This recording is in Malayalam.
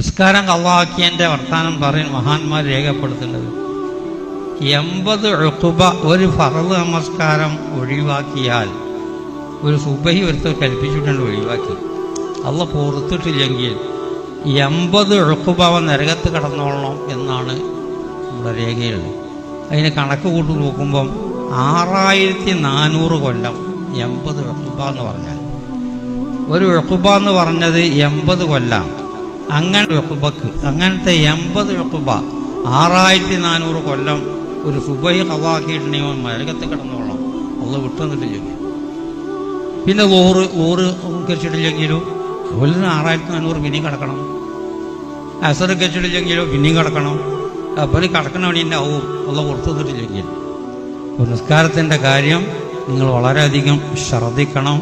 നിസ്കാരം കള്ളാക്കിയന്റെ വർത്താനം പറയും മഹാന്മാർ രേഖപ്പെടുത്തുന്നത്. എൺപത് എഴുക്കുബ ഒരു ഫറദ് നമസ്കാരം ഒഴിവാക്കിയാൽ ഒരു സുബഹി ഒരുത്തർ കൽപ്പിച്ചിട്ടുണ്ട് ഒഴിവാക്കി. അള്ള പുറത്തിട്ടില്ലെങ്കിൽ എൺപത് എഴുക്കുബാവ നരകത്ത് കടന്നോളണം എന്നാണ് നമ്മുടെ രേഖയുള്ളത് അതിന് കണക്ക് കൂട്ടി നോക്കുമ്പം ആറായിരത്തി നാനൂറ് കൊല്ലം എൺപത് എഴുക്കുബ എന്ന് പറഞ്ഞാൽ. ഒരു വെക്കുബ എന്ന് പറഞ്ഞത് എൺപത് കൊല്ലം. അങ്ങനെ വെക്കുബക്ക് അങ്ങനത്തെ എൺപത് വെക്കുബ ആറായിരത്തി നാനൂറ് കൊല്ലം ഒരു സുബൈ അവൻ മരകത്ത് കിടന്നോളാം. അത് വിട്ടുവന്നിട്ടില്ല പിന്നെ ഓറ് ഓറ് കഴിച്ചിട്ടില്ലെങ്കിലോ ഒരു ആറായിരത്തി നാനൂറ് പിന്നെയും കിടക്കണം. അസർ കഴിച്ചിട്ടില്ലെങ്കിലോ പിന്നെയും കിടക്കണം. അപ്പോൾ കിടക്കണ പണി തന്നെ ആവും. അല്ല പുറത്തു വന്നിട്ടില്ലെങ്കിൽ നിസ്കാരത്തിന്റെ കാര്യം നിങ്ങൾ വളരെയധികം ശ്രദ്ധിക്കണം.